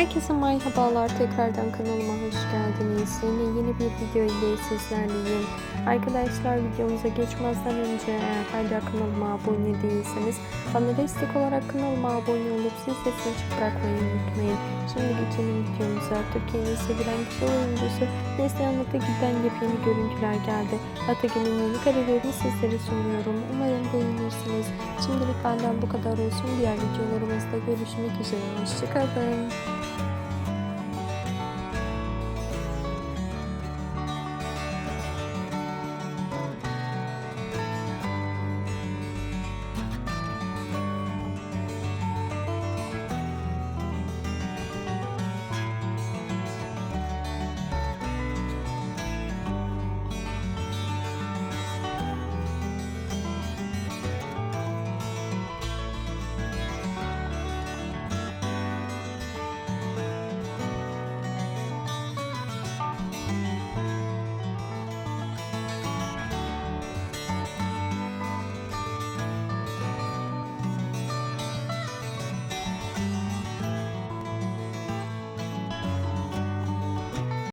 Herkese merhabalar. Tekrardan kanalıma hoş geldiniz. Yine yeni bir video ile sizlerleyim. Arkadaşlar videomuza geçmezden önce eğer hala kanalıma abone değilseniz bana destek olarak kanalıma abone olup zil sesini bırakmayı. Şimdi geçelim videomuza. Türkiye'nin sevilen güzel oyuncusu Neslihan Atagül'den yepyeni görüntüler geldi. Atagül'ün yeni karelerini sizlere sunuyorum. Umarım beğenirsiniz. Şimdilik benden bu kadar olsun. Diğer videolarımızda görüşmek üzere. Hoşçakalın.